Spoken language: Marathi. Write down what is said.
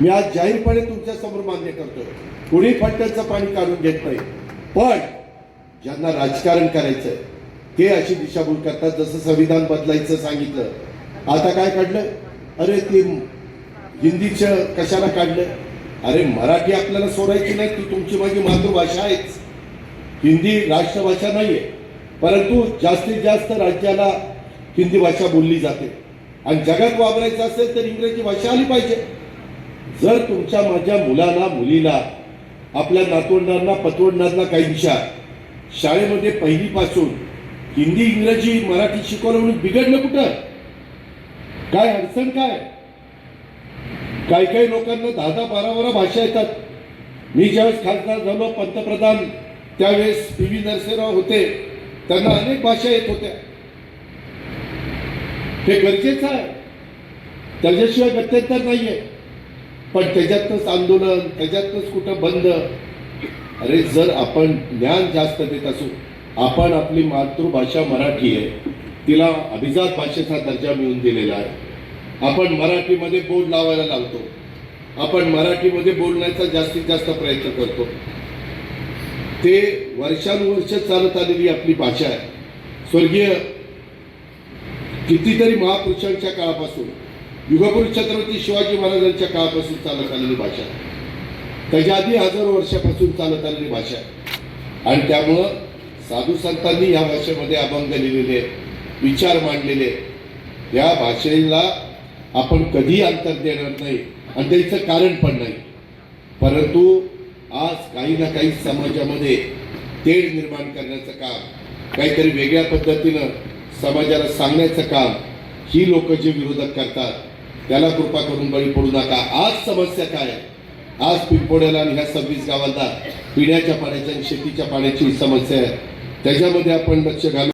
मी आज जाहीरपणे तुमच्यासमोर मान्य करतोय. कुणी फट्ट्याचं पाणी काढून घेत नाही. पण ज्यांना राजकारण करायचंय ते अशी दिशाभूल करतात जसं संविधान बदलायचं सांगितलं. आता काय काढलं अरे ते हिंदीचं कशाला काढलं? अरे मराठी आपल्याला सोडायची नाही ती तुमची माझी मातृभाषा आहेच. हिंदी राष्ट्रभाषा नाहीये परंतु जास्तीत जास्त राज्याला हिंदी भाषा बोलली जाते. आणि जगात वापरायचं असेल तर इंग्रजी भाषा आली पाहिजे. जर तुमच्या माझ्या मुलाला मुलीला आपल्या नातवंडांना पतवंडांना काहींच्या शाळेमध्ये पहिलीपासून हिंदी इंग्रजी मराठी शिकवलं म्हणून बिघडलं कुठं? काय अडचण काय? काही काही लोकांना दहा दहा बारा बारा भाषा येतात. मी ज्यावेळेस खासदार झालो पंतप्रधान त्यावेळेस पी व्ही नरसिंहराव होते. त्यांना अनेक भाषा येत होत्या. हे गरजेचं आहे. त्याच्याशिवाय गत्यंतर नाहीये. पण त्याच्यातच आंदोलन त्याच्यातच कुठं बंद. अरे जर आपण ज्ञान जास्त देत असू आपण आपली मातृभाषा मराठी आहे तिला अभिजात भाषेचा दर्जा मिळून दिलेला आहे. आपण मराठीमध्ये बोर्ड लावायला लावतो आपण मराठीमध्ये बोलण्याचा जास्तीत जास्त प्रयत्न करतो. ते वर्षानुवर्ष चालत आलेली आपली भाषा आहे. स्वर्गीय कितीतरी महापुरुषांच्या काळापासून युगपुरुष छत्रपती शिवाजी महाराजांच्या काळापासून चालत आलेली भाषा. त्याच्या आधी हजारो वर्षापासून चालत आलेली भाषा. आणि त्यामुळं साधू संतांनी या भाषेमध्ये अभंग लिहिलेले आहेत, विचार मांडलेले. आहेत. या भाषेला आपण कधी अंतर देणार नाही आणि त्याचं कारण पण नाही. परंतु आज काही ना काही समाजामध्ये तेढ निर्माण करण्याचं काम काहीतरी वेगळ्या पद्धतीनं समाजाला सांगण्याचं काम ही लोक जे विरोधक करतात त्याला कृपा करून बळी पडू नका. आज समस्या काय? आहे? आज पिंपोड्याला आणि ह्या सव्वीस गावांना पिण्याच्या पाण्याच्या आणि शेतीच्या पाण्याची समस्या आहे. त्याच्यामध्ये आपण लक्ष घालू.